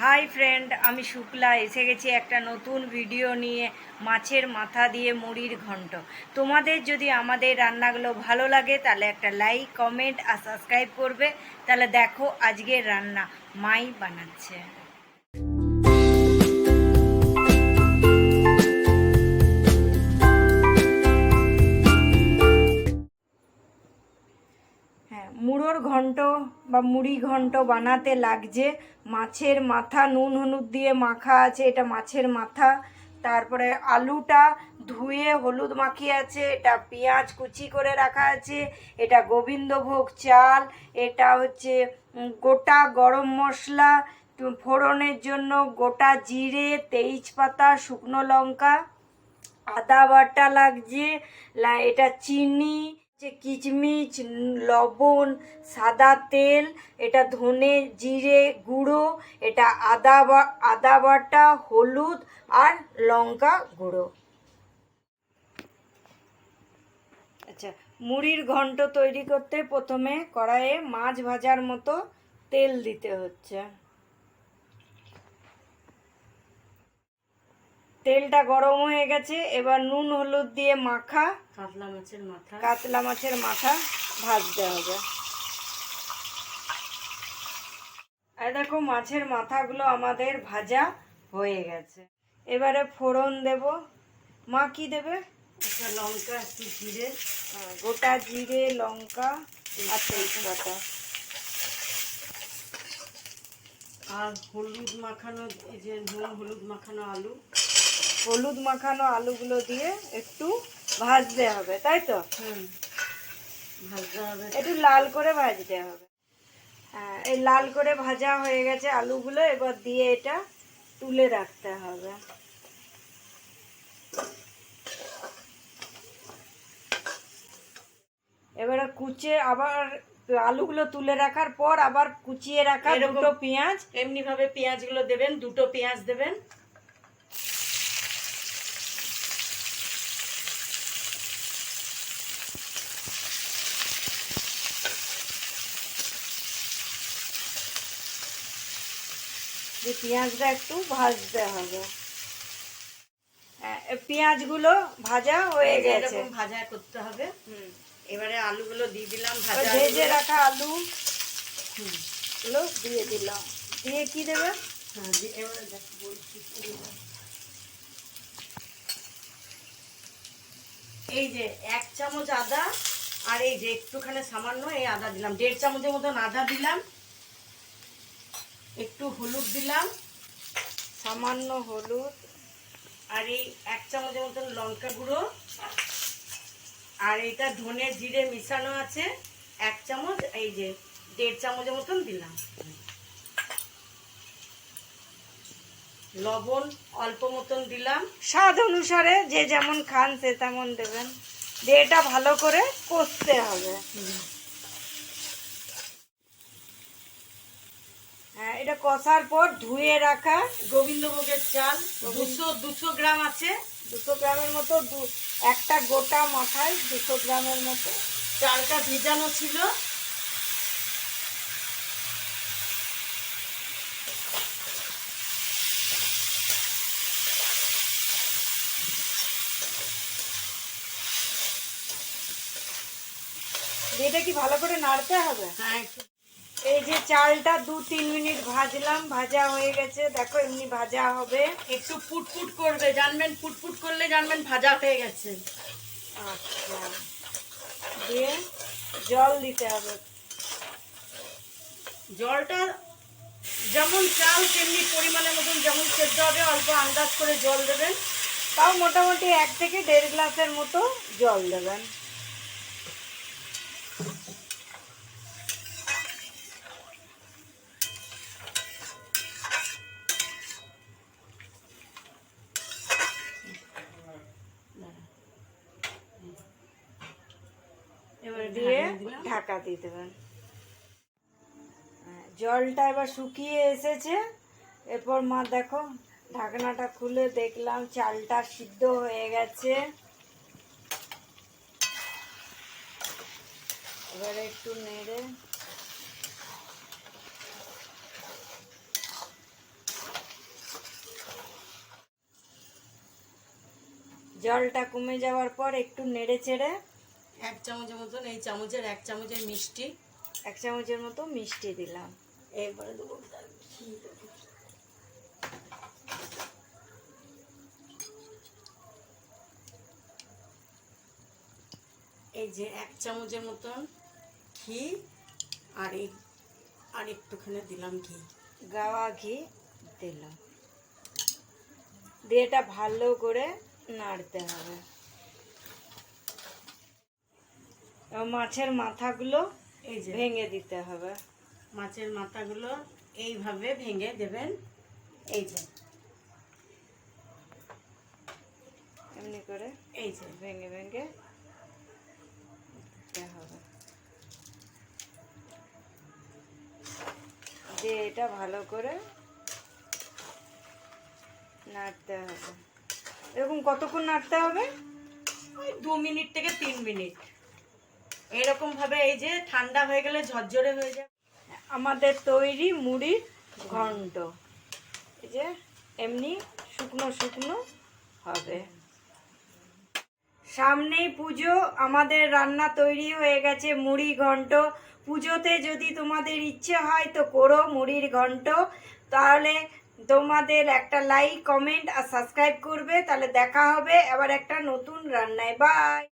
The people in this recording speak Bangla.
হাই ফ্রেন্ড আমি শুক্লা। এসে গেছি একটা নতুন ভিডিও নিয়ে, মাছের মাথা দিয়ে মুড়ির ঘন্ট। তোমাদের যদি আমাদের রান্নাগুলো ভালো লাগে, তাহলে একটা লাইক কমেন্ট আর সাবস্ক্রাইব করবে। তাহলে দেখো আজকের রান্না মাই বানাচ্ছে। হ্যাঁ মুড়োর ঘন্ট বা মুড়ি ঘন্ট বানাতে লাগছে। মাছের মাথা, নুন, হলুদ দিয়ে মাখা আছে, এটা মাছের মাথা। তারপরে আলুটা ধুয়ে হলুদ মাখিয়ে আছে, এটা পেঁয়াজ কুচি করে রাখা আছে, এটা গোবিন্দভোগ চাল, এটা হচ্ছে গোটা গরম মশলা, ফোড়নের জন্য গোটা জিরে, তেজপাতা, শুকনো লঙ্কা, আদা বাটা লাগছে এটা চিনি যে কিচমিচ, লবণ, সাদা তেল, এটা ধনে জিরে গুঁড়ো, এটা আদা আদা বাটা, হলুদ আর লঙ্কা গুঁড়ো। আচ্ছা মুড়ির ঘন্ট তৈরি করতে প্রথমে কড়াইয়ে মাছ ভাজার মতো তেল দিতে হচ্ছে। তেলটা গরম হয়ে গেছে এবার নুন হলুদ দিয়ে মাখা কাতলা মাছের মাথা। কাতলা মাছের মাথা ভাজতে হবে। আর দেখো মাছের মাথাগুলো আমাদের ভাজা হয়ে গেছে। এবারে ফোড়ন দেব। মা কি দেবে? একটা লঙ্কা একটু জিরে। হ্যাঁ, গোটা জিরে লঙ্কা আর তেজপাতা। আর হলুদ মাখানো এই যে নুন হলুদ মাখানো আলু। হলুদ মাখানো আলুগুলো দিয়ে একটু ভাজতে হবে তাই তো? একটু লাল করে ভাজতে হবে। হ্যাঁ এই লাল করে ভাজা হয়ে গেছে আলুগুলো এবার দিয়ে এটা তুলে রাখতে হবে। এবারে কুচে আবার আলুগুলো তুলে রাখার পর আবার কুচিয়ে রাখা দুটো পেঁয়াজ। এমনি ভাবে পেঁয়াজগুলো দেবেন দুটো পেঁয়াজ দেবেন। যে পেঁয়াজটা একটু ভাজতে হবে। হ্যাঁ, পেঁয়াজগুলো ভাজা হয়ে গেছে। এরকম ভাজা করতে হবে। হুম। এবারে আলুগুলো দিয়ে দিলাম ভাজা ভেজে রাখা আলু। গুলো দিয়ে দিলাম। দিয়ে কি দেবে? হ্যাঁ দিয়ে এবারে। এই যে এক চামচ আদা আর এই যে একটুখানি সামান্য এই আদা দিলাম। দেড় চামচের মতন আদা দিলাম। একটু হলুদ দিলাম, সামান্য হলুদ, আর এই এক চামচের মতন লঙ্কা গুঁড়ো, আর এটা ধনে জিরে মিশানো আছে, এক চামচ, এই যে দেড় চামচের মতন দিলাম। লবণ অল্প মতন দিলাম, স্বাদ অনুসারে যে যেমন খান সে তেমন দেবেন। দিয়ে এটা ভালো করে কষতে হবে। এটা কষার পর ধুয়ে রাখা গোবিন্দভোগের চাল। দুশো দুশো গ্রাম আছে। দুশো গ্রামের মতো দু- একটা গোটা মাথায় দুশো গ্রামের মতো। চালটা ভিজানো ছিল। এটা কি ভালো করে নাড়তে হবে? হ্যাঁ এই যে চালটা দু তিন মিনিট ভাজলাম ভাজা হয়ে গেছে। দেখো এমনি ভাজা হবে। একটু পুটপুট করবে জানবেন পুটপুট করলে জানবেন ভাজা হয়ে গেছে। আচ্ছা। দিয়ে জল দিতে হবে। জলটা যেমন চাল তেমনি পরিমাণের মতন যেমন সেদ্ধ হবে অল্প আন্দাজ করে জল দেবেন। তাও মোটামুটি এক থেকে দেড় গ্লাসের মতো জল দেবেন। দিয়ে ঢাকা দিয়ে দেবেন। হ্যাঁ, জলটা এবার শুকিয়ে এসেছে। এরপর মা দেখো ঢাকনাটা খুলে দেখলাম চালটা সিদ্ধ হয়ে গেছে। এবার একটু নেড়ে। জলটা কমে যাওয়ার পর একটু নেড়ে চেড়ে এক চামচের মতন এই চামচের এক চামচের মিষ্টি। এক চামচের মতো মিষ্টি দিলাম। এরপরে দেবো তার ঘি। দেবো। এই যে এক চামচের মতন ঘি আর এই আর একটুখানি দিলাম ঘি। গাওয়া ঘি দিলাম। দিয়ে এটা ভালো করে নাড়তে হবে এবার মাছের মাথাগুলো এই যে। ভেঙে দিতে হবে। মাছের মাথাগুলো এইভাবে ভেঙে দেবেন। এই যে। এমনি করে এই যে। ভেঙে ভেঙে দিতে হবে। দিয়ে এটা ভালো করে নাড়তে হবে। এরকম কতক্ষণ নাড়তে হবে? ওই দু মিনিট থেকে তিন মিনিট। এরকম ভাবে এই যে ঠান্ডা হয়ে গেলে ঝরঝরে হয়ে যাবে আমাদের তৈরি মুড়ির ঘন্ট। এই যে এমনি শুকনো শুকনো হবে। সামনেই পুজো, আমাদের রান্না তৈরি হয়ে গেছে মুড়ি ঘন্ট। পুজোতে যদি তোমাদের ইচ্ছে হয় তো করো মুড়ির ঘন্ট। তাহলে তোমাদের একটা লাইক কমেন্ট আর সাবস্ক্রাইব করবে। তাহলে দেখা হবে আবার একটা নতুন রান্নায়। বাই